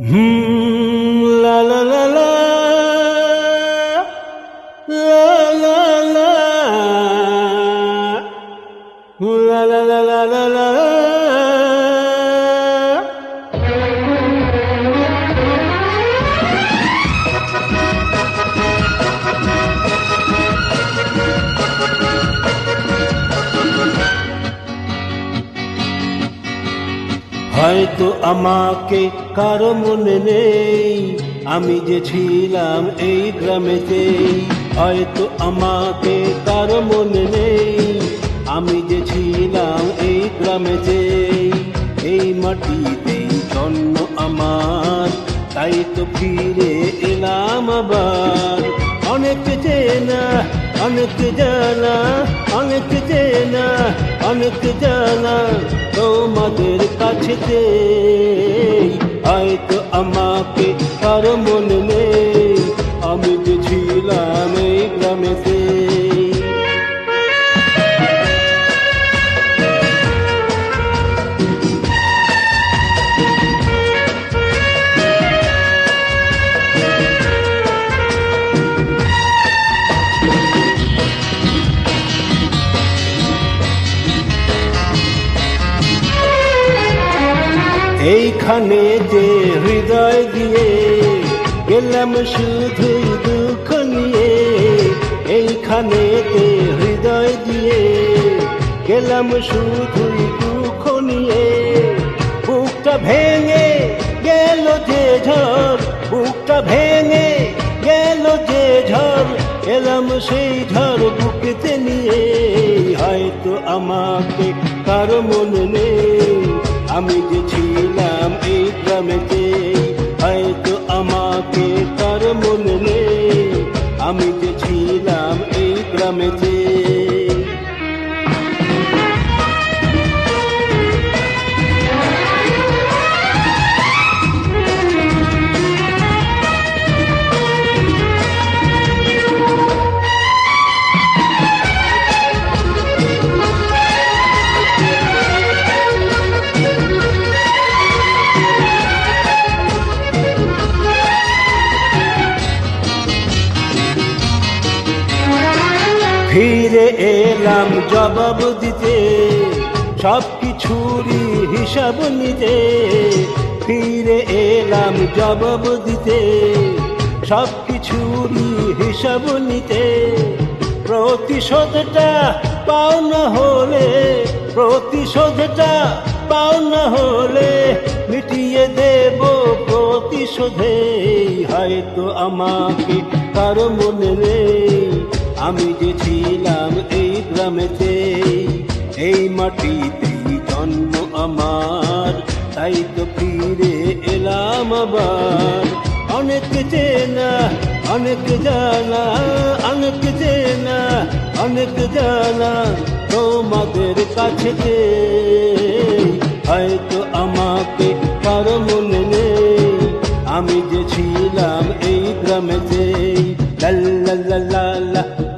Hmm, la la la la. La হয়তো আমাকে কারও মনে নেই। আমি যে ছিলাম এই গ্রামেতে হয়তো আমাকে কারও মনে নেই। আমি যে ছিলাম এই গ্রামেতে এই মাটিতেই জন্ম আমার। তাই তো ফিরে এলাম আবার। অনেক জানা অনেক চেনা অনেক জানা তোমাদের কাছেতে হয়তো আমাকে কারও মনে নেই। এইখানে যে হৃদয় দিয়ে গেলাম শুধুই দুঃখ নিয়ে এইখানে যে হৃদয় দিয়ে গেলাম শুধুই দুঃখ নিয়ে। বুকটা ভেঙে গেল যে ঝড়, বুকটা ভেঙে গেল যে ঝড়, এলাম সেই ঝড় বুকেতে নিয়ে। হয়তো আমাকে কারও মনে নেই, আমি যে ছিলাম நாம் ஈக்ரமித்து ফিরে এলাম জবাব দিতে সব কিছুরই হিসাব নিতে। ফিরে এলাম জবাব দিতে সব কিছুরই হিসাব নিতে। প্রতিশোধটা পাওনা হলে, প্রতিশোধটা পাওনা হলে মিটিয়ে দেব প্রতিশোধে হয়তো আমাকে কারও মনে নেই। আমি যে ছিলাম এই গ্রামেতে, এই মাটিতেই জন্ম আমার। তাই তো ফিরে এলাম আবার। অনেক চেনা, অনেক জানা, অনেক চেনা, অনেক জানা তোমাদের কাছেতে। হয়তো আমাকে কারও মনে নেই, আমি যে ছিলাম এই গ্রামেতে। লা লা লা লা